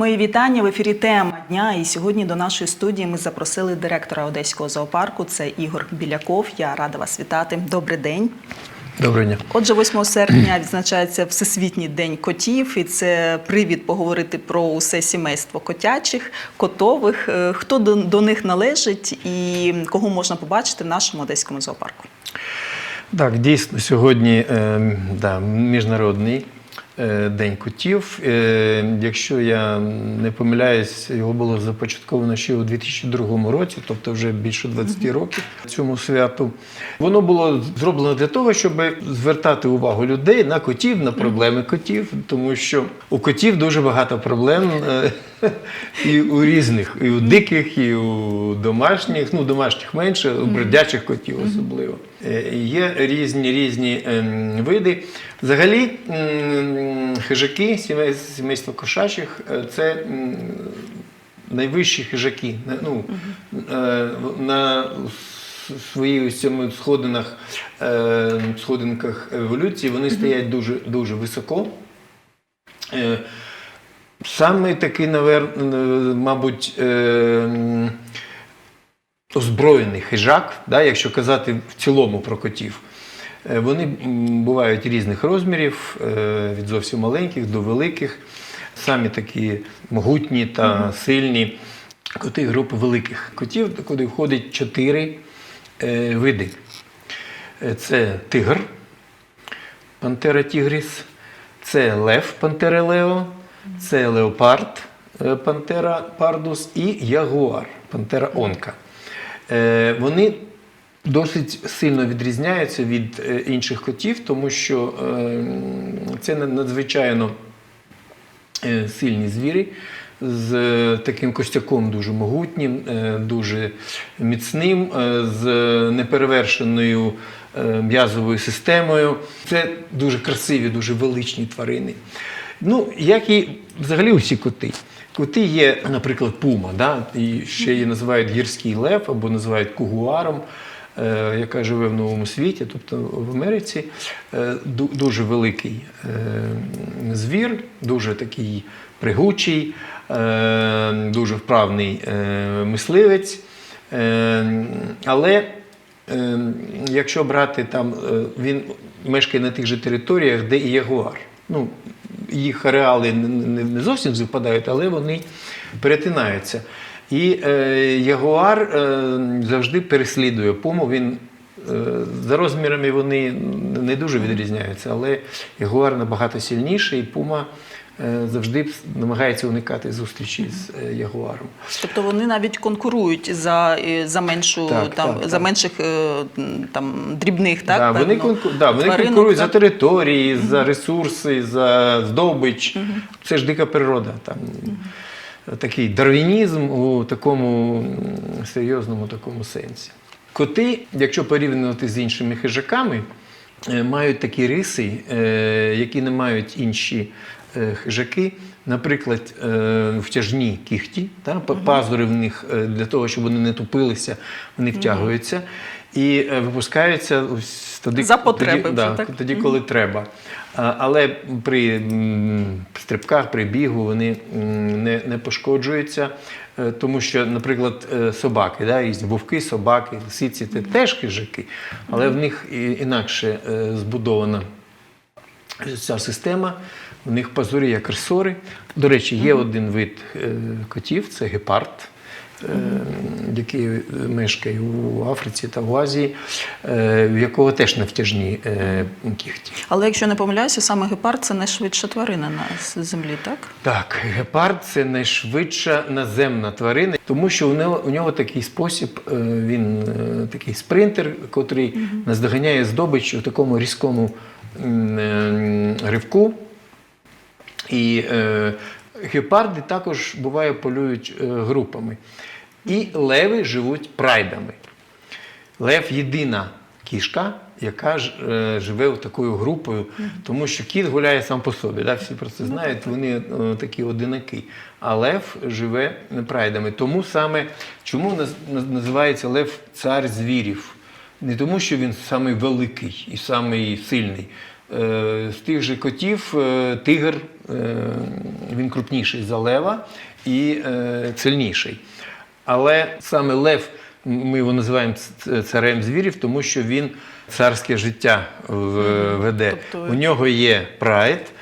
Мої вітання в ефірі тема дня. І сьогодні до нашої студії ми запросили директора Одеського зоопарку. Це Ігор Біляков. Я рада вас вітати. Добрий день. Доброго дня. Отже, 8 серпня відзначається Всесвітній день котів, і це привід поговорити про усе сімейство котячих, котових. Е, Хто до, до них належить і кого можна побачити в нашому одеському зоопарку? Так, дійсно, сьогодні е, да, міжнародний день котів. Е, якщо я не помиляюсь, його було започатковано ще у 2002 році, тобто вже більше 20 років цьому святу. Воно було зроблено для того, щоб звертати увагу людей на котів, на проблеми котів, тому що у котів дуже багато проблем. е, І у різних, і у диких, і у домашніх, ну домашніх менше, у бродячих котів особливо. Е, Є різні різні ем, види. Взагалі, хижаки, сімейство кошачих е, це найвищі хижаки. Ну, е, на своїх цьому сходинах, сходинках еволюції вони стоять дуже, дуже високо. Саме такий, мабуть, озброєний хижак, да, якщо казати в цілому про котів. Е, Вони бувають різних розмірів, е, від зовсім маленьких до великих, самі такі могутні та сильні коти групи великих котів, куди входить чотири е, види. Це тигр, пантера тігріс, це лев пантера лео, це леопард пантера пардус і ягуар пантера онка. Е, Вони досить сильно відрізняються від е, інших котів, тому що е, це на- надзвичайно сильні звірі з таким костяком дуже могутнім, дуже міцним, з неперевершеною м'язовою системою. Це дуже красиві, дуже величні тварини. Ну, як і взагалі усі коти. Коти є, наприклад, пума, да? і ще її називають гірський лев або називають кугуаром е, яка живе в новому світі, тобто в Америці, е, дуже великий е, звір, дуже такий пригучий, дуже вправний мисливець. Але якщо брати там, він мешкає на тих же територіях, де і ягуар. Ну, їх реали не- зовсім співпадають, але вони перетинаються. І е, ягуар е, завжди переслідує пуму. Він е, за розмірами вони не дуже відрізняються, але ягуар набагато сильніший, і пума завжди намагається уникати зустрічі з е, ягуаром. Тобто вони навіть конкурують за, е, за меншу Так, там так, за так. менших е, там дрібних, так да, вони, конку... да, вони тваринок, конкурують за так? території, за ресурси, за здобич. Це ж дика природа. Там. Такий дарвінізм у такому серйозному такому сенсі. Коти, якщо порівнювати з іншими хижаками, е, мають такі риси, е, які не мають інші е, хижаки. Наприклад, е, втяжні кіхті, та, пазури в них е, для того, щоб вони не тупилися, вони втягуються і е, випускаються тоді, За потреби тоді, да, так? тоді коли треба. Але при стрибках, при бігу вони не, не пошкоджуються, е, тому що, наприклад, е, собаки, да, різні вовки, собаки, лисиці це теж хижаки, але в них інакше е, збудована ця система. У них пазурі як ресори. До речі, є один вид е, котів це гепард, е, який мешкає у Африці та в Азії, е, в якого теж навтяжні кіхті. Але якщо не помиляюся, саме гепард це найшвидша тварина на землі, так? Так, гепард це найшвидша наземна тварина, тому що у нього, у нього такий спосіб, він такий спринтер, котрий наздоганяє здобич у такому різкому е, ривку. І е, гепарди також буває полюють е, групами. І леви живуть прайдами. Лев єдина кішка, яка ж, е, живе такою групою, тому що кіт гуляє сам по собі. Да? Всі про це знають, вони е, такі одинаки. А лев живе прайдами. Тому саме чому наз- наз- називається лев цар звірів? Не тому, що він самий великий і самий сильний. Е, З тих же котів е, тигр е, він крупніший за лева і сильніший. Але саме лев, ми його називаємо царем звірів, тому що він царське життя веде. Тобто- У нього є прайд,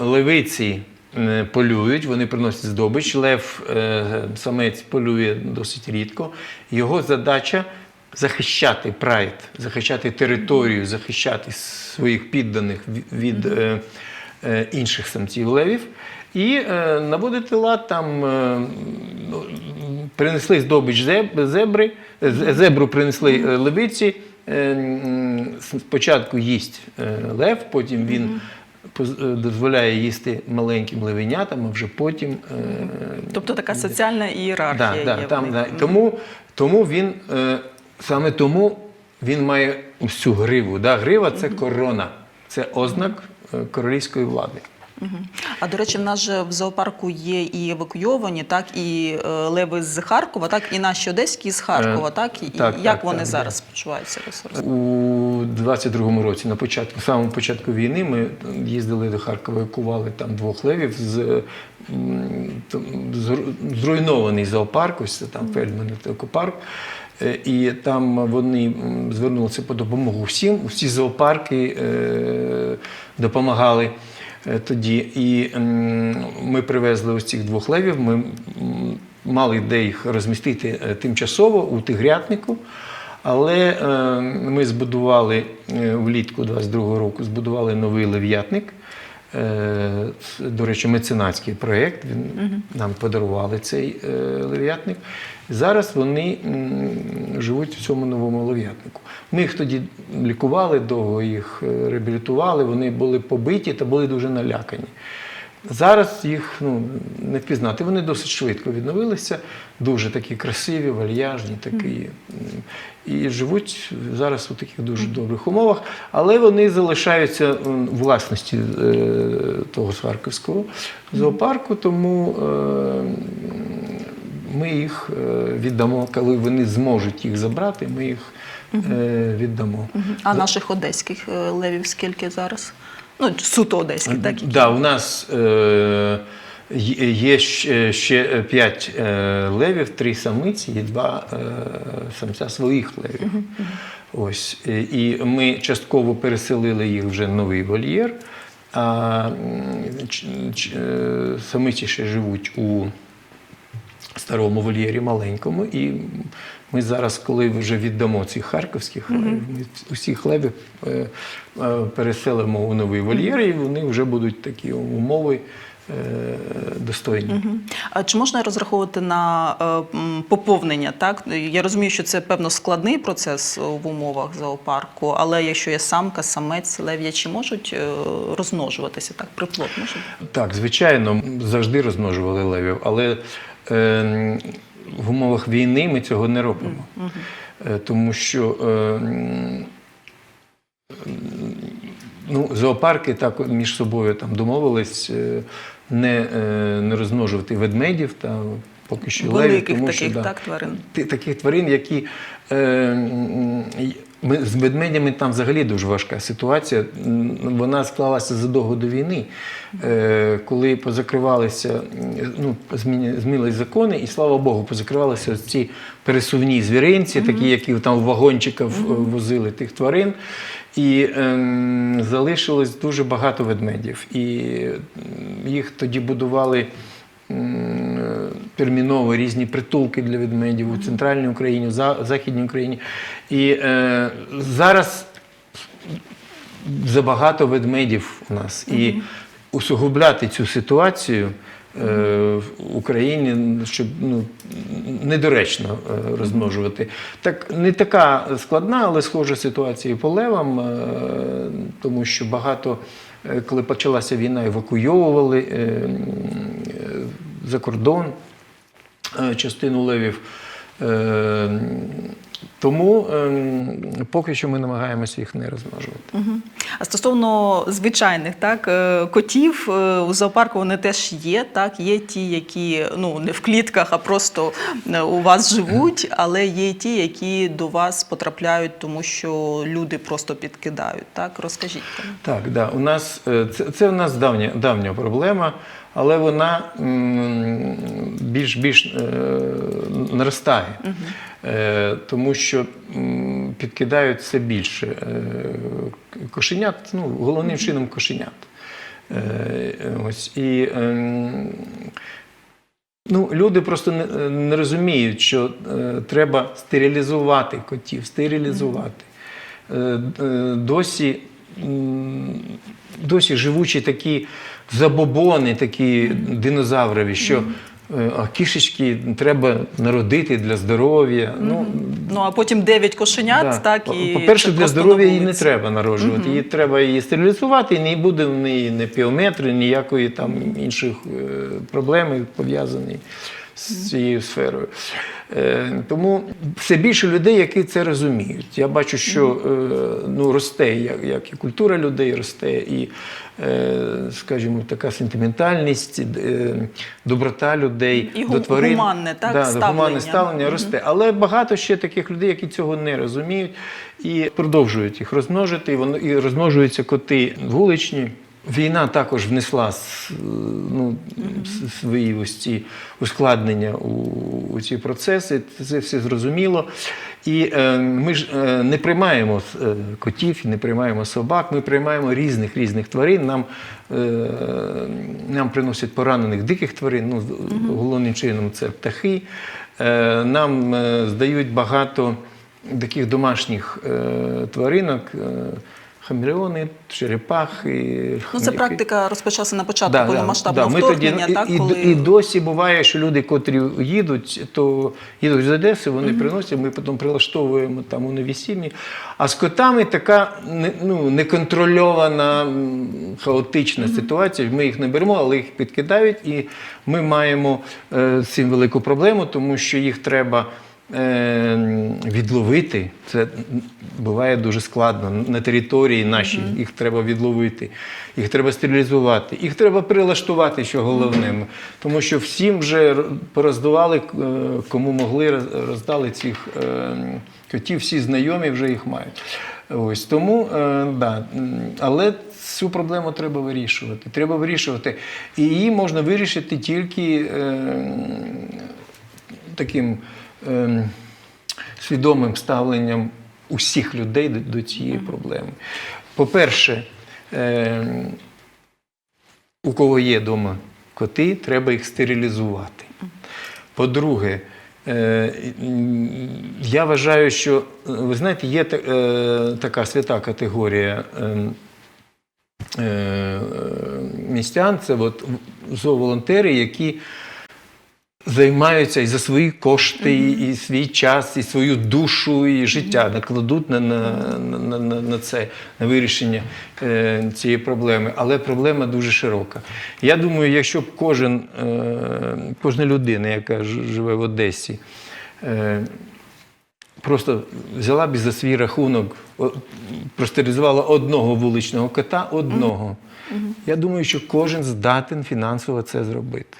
левиці полюють, вони приносять здобич. Лев самець полює досить рідко. Його задача захищати прайд, захищати територію, захищати своїх підданих від е, е, інших самців левів. І е, наводити лад там е, ну, принесли здобич зеб- зебри, зебру принесли е, левиці. Е, Спочатку їсть е, лев, потім він е, дозволяє їсти маленьким левенятам, а вже потім. е, Тобто така соціальна ієрархія Да, да, є. там, да. Тому, тому він е, саме тому він має цю гриву. Да? Грива це корона, це ознак е, королівської влади. А до речі, в нас же в зоопарку є і евакуйовані, так і е, леви з Харкова, так і наші одеські з Харкова, Е, так і так, як так, вони так, зараз почуваються ресурси? У 22-му році, на початку, самому початку війни, ми їздили до Харкова, евакували там двох левів з зруйнований зоопарк, ось це там Фельдман екопарк. Е, І там вони звернулися по допомогу всім. Всі зоопарки е, допомагали е, тоді. І ми привезли ось цих двох левів. Ми мали де їх розмістити тимчасово у тигрятнику. Але ми збудували влітку 22-го року збудували новий лев'ятник. Е, до речі, меценатський проєкт. Він нам подарували цей е, лев'ятник. Зараз вони живуть в цьому новому лев'ятнику. Ми їх тоді лікували, довго їх е, реабілітували. Вони були побиті та були дуже налякані. Зараз їх ну, не впізнати. Вони досить швидко відновилися, дуже такі красиві, вальяжні, такі. І живуть зараз у таких дуже добрих умовах, але вони залишаються власності е, того Сварківського зоопарку, тому е, ми їх е, віддамо, коли вони зможуть їх забрати, ми їх віддамо. А наших одеських е, левів скільки зараз? Ну, суто одеських, так? які- Да, у нас е, є ще, п'ять е, левів, три самиці і два е, самця своїх левів. Ось. Е, І ми частково переселили їх вже в новий вольєр, а е, самиці ще живуть у старому вольєрі маленькому. І ми зараз, коли вже віддамо цих харківських левів, ми усіх левів е, е, переселимо у новий вольєр, і вони вже будуть такі умови е, достойні. Мгм. А чи можна розраховувати на е, поповнення? Так я розумію, що це певно складний процес в умовах зоопарку, але якщо є самка, самець, лев'ячі можуть розмножуватися так, приплод може? Так, звичайно, завжди розмножували левів, але е, в умовах війни ми цього не робимо. Е, тому що е, ну, зоопарки так між собою там домовились е, не, не розмножувати ведмедів та поки що левів, тому таких що, да, так тварин. Таких тварин, які ми, з ведмедями там взагалі дуже важка ситуація. Вона склалася задовго до війни, е, коли позакривалися, ну, зміни, змінились закони, і слава Богу, позакривалися ось ці пересувні звіринці, такі, які там в вагончиках е, возили тих тварин. І ем, залишилось дуже багато ведмедів. І їх тоді будували терміново різні притулки для ведмедів у центральній Україні, в за- Західній Україні. І е, зараз забагато ведмедів у нас. І усугубляти цю ситуацію е, в Україні, щоб ну, недоречно е, розмножувати. Так, не така складна, але схожа ситуація і по левам, е, тому що багато, е, коли почалася війна, евакуйовували е, е, за кордон е, частину левів. Е, Тому ем, поки що ми намагаємося їх не розмножувати. Мгм. А стосовно звичайних так, е, котів е, у зоопарку вони теж є. Так, є ті, які ну не в клітках, а просто у вас живуть, але є ті, які до вас потрапляють, тому що люди просто підкидають. Так, розкажіть. Так, да. У нас це, це у нас давня, давня проблема, але вона більш більш е, наростає, е, тому що підкидають все більше е, кошенят, ну, головним чином кошенят. Ось, і, ем, Ну, люди просто не, не розуміють, що е, треба стерилізувати котів, стерилізувати. Е, е, досі, досі живучі такі забобони, такі динозаврові, що е, а кішечки треба народити для здоров'я. Ну, Ну а потім 9 кошенят, Да. так і По-перше, для здоров'я її не треба народжувати. Її треба її стерилізувати, і не буде в неї не піометри, ніякої там інших е, проблем пов'язані з цією сферою. Е, Тому все більше людей, які це розуміють. Я бачу, що е, ну, росте як, як і культура людей, росте і, е, скажімо, така сентиментальність, доброта людей І до тварин. гуманне, так, да, ставлення. гуманне ставлення росте. Але багато ще таких людей, які цього не розуміють і продовжують їх розмножити. І воно і розмножуються коти вуличні. Війна також внесла ну, свої ось ці ускладнення у, у ці процеси. Це все зрозуміло. І е, ми ж е, не приймаємо е, котів, не приймаємо собак, ми приймаємо різних різних тварин. Нам, е, нам приносять поранених диких тварин, ну, головним чином це птахи. Е, нам е, здають багато таких домашніх е, тваринок. Е, Хамелеони, черепахи. Ну, це практика розпочалася на початку Да, повномасштабного да. Тоді- вторгнення, і, так, і, коли і досі буває, що люди, котрі їдуть, то їдуть з Одеси, вони приносять, ми потім прилаштовуємо там у нові сім'ї. А з котами така ну, неконтрольована, хаотична ситуація. Ми їх не беремо, але їх підкидають, і ми маємо е, з цим велику проблему, тому що їх треба. Е, Відловити це буває дуже складно на території нашій. Їх треба відловити, їх треба стерилізувати, їх треба прилаштувати, що головне. Тому що всім вже пороздавали, е, кому могли, роздали цих е, котів, всі знайомі вже їх мають. Ось тому, е, да. але цю проблему треба вирішувати. Треба вирішувати. І її можна вирішити тільки е, таким ем, свідомим ставленням усіх людей до, до цієї проблеми. По-перше, ем, у кого є вдома коти, треба їх стерилізувати. По-друге, е, я вважаю, що е, ви знаєте, є та- е, така свята категорія. ем, е, Містян це от зооволонтери, які займаються і за свої кошти, і, і свій час, і свою душу, і життя накладуть на, на, на, на, на це, на вирішення е, цієї проблеми. Але проблема дуже широка. Я думаю, якщо б кожен, е, кожна людина, яка живе в Одесі, е, просто взяла б за свій рахунок, простерилізувала одного вуличного кота, одного. Я думаю, що кожен здатен фінансово це зробити.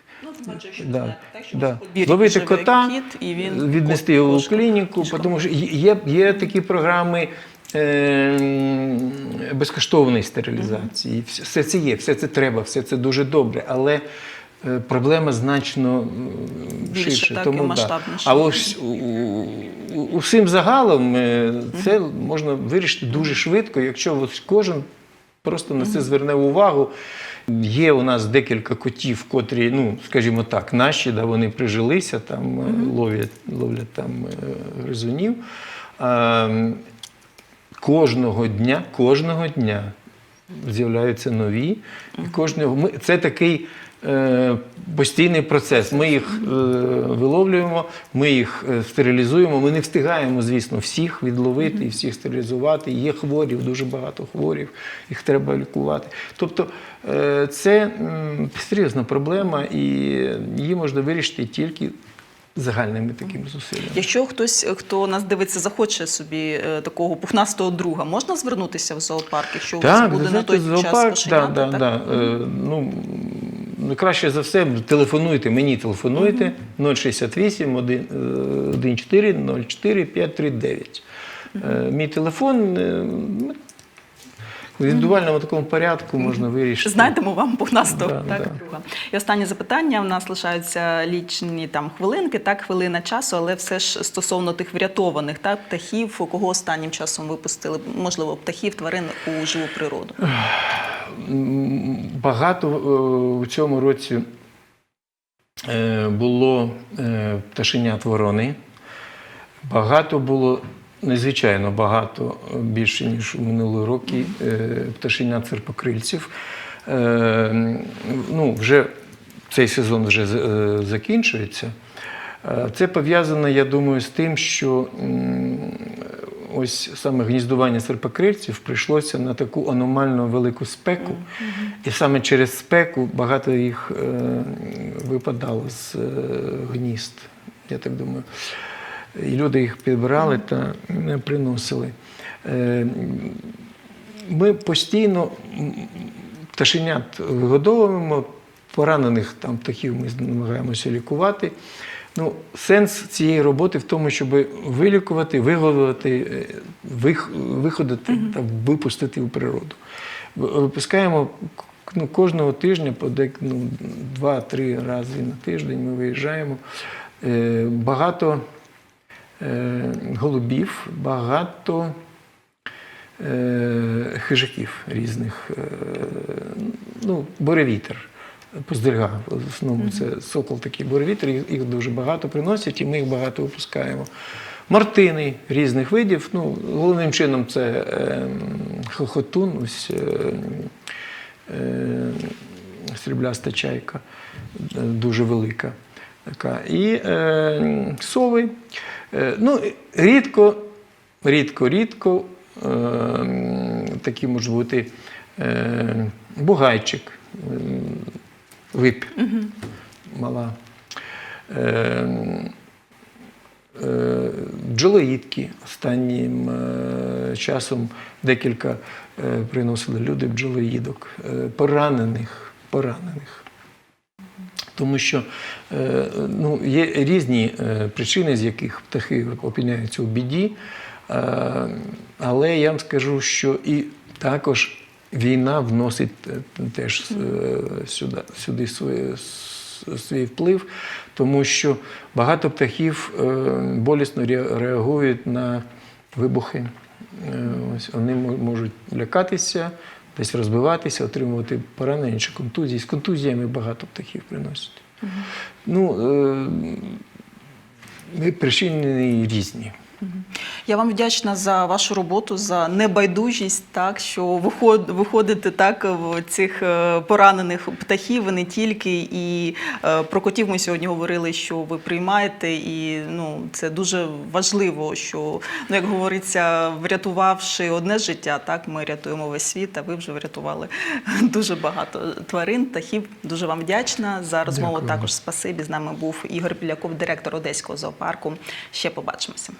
Да, да. Ловити кота, кіт, і він віднести його в клініку, тому що є, є такі програми е, безкоштовної стерилізації. Все це є, все це треба, все це дуже добре. Але е, проблема значно Більше, ширше. так, і тому, да. А ось усім загалом е, це можна вирішити дуже швидко, якщо ось кожен просто на це зверне увагу. Є у нас декілька котів, котрі, ну, скажімо так, наші, да, вони прижилися, там е, ловлять, ловлять там е, гризунів. А, кожного дня, кожного дня з'являються нові. І кожного, ми, це такий постійний процес. Ми їх е, виловлюємо, ми їх е, стерилізуємо. Ми не встигаємо, звісно, всіх відловити і всіх стерилізувати. Є хворі, дуже багато хворів, їх треба лікувати. Тобто е, це серйозна проблема, і її можна вирішити тільки загальними такими зусиллями. Якщо хтось, е, хто нас дивиться, захоче собі е, такого пухнастого друга, можна звернутися в зоопарк, якщо у вас буде на той знаєте, час кошенята, да, да, так? да. Е, ну, ну, краще за все, телефонуйте, мені телефонуйте 068 1, е, 14 04 539. Е, Мій телефон в індивідуальному такому порядку можна вирішити. Знайдемо вам пухнастого Да, так, да. друга. І останнє запитання. У нас лишаються лічні там хвилинки, так, хвилина часу, але все ж стосовно тих врятованих так, птахів, кого останнім часом випустили, можливо, птахів, тварин у живу природу. Багато е, у цьому році е, було е, пташенят ворони. Багато було, незвичайно багато, е, більше, ніж у минулі роки, е, пташенят серпокрильців. Е, Ну, вже цей сезон вже закінчується. Це пов'язано, я думаю, з тим, що ось саме гніздування серпокрильців прийшлося на таку аномально велику спеку. І саме через спеку багато їх випадало з гнізд, я так думаю. І люди їх підбирали та не приносили. Е, Ми постійно пташенят вигодовуємо, поранених там птахів ми намагаємося лікувати. Ну, сенс цієї роботи в тому, щоб вилікувати, вигодувати, е, виходити та випустити у природу. Випускаємо ну, кожного тижня, по дек- ну, два-три рази на тиждень ми виїжджаємо. Е, Багато голубів, багато е, хижаків різних. Е, ну, буревітер, поздельга. В основному це сокол такий буревітер, їх, дуже багато приносять, і ми їх багато випускаємо. Мартини різних видів. Ну, головним чином це е, хохотун, ось е, е, срібляста чайка, е, дуже велика. Така. І е, сови. Е, ну, рідко, рідко, рідко е, такі можуть бути е, бугайчик, е, вип, мала. Е, е, бджолоїдки останнім е, часом декілька е, приносили люди бджолоїдок, е, поранених, поранених. Тому що е, ну, є різні е, причини, з яких птахи опиняються у біді. Е, але я вам скажу, що і також війна вносить теж сюди, сюди своє, свій вплив, тому що багато птахів болісно реагують на вибухи. Ось вони мо- можуть лякатися, десь розбиватися, отримувати поранення чи контузії. З контузіями багато птахів приносять. Ну, е, причини різні. Я вам вдячна за вашу роботу, за небайдужість, так що виход, виходите так в цих е, поранених птахів і не тільки. І е, про котів ми сьогодні говорили, що ви приймаєте, і ну це дуже важливо, що ну як говориться, врятувавши одне життя, так ми рятуємо весь світ. А ви вже врятували дуже багато тварин, птахів. Дуже вам вдячна за розмову. Дякую. Також спасибі. З нами був Ігор Біляков, директор Одеського зоопарку. Ще побачимося.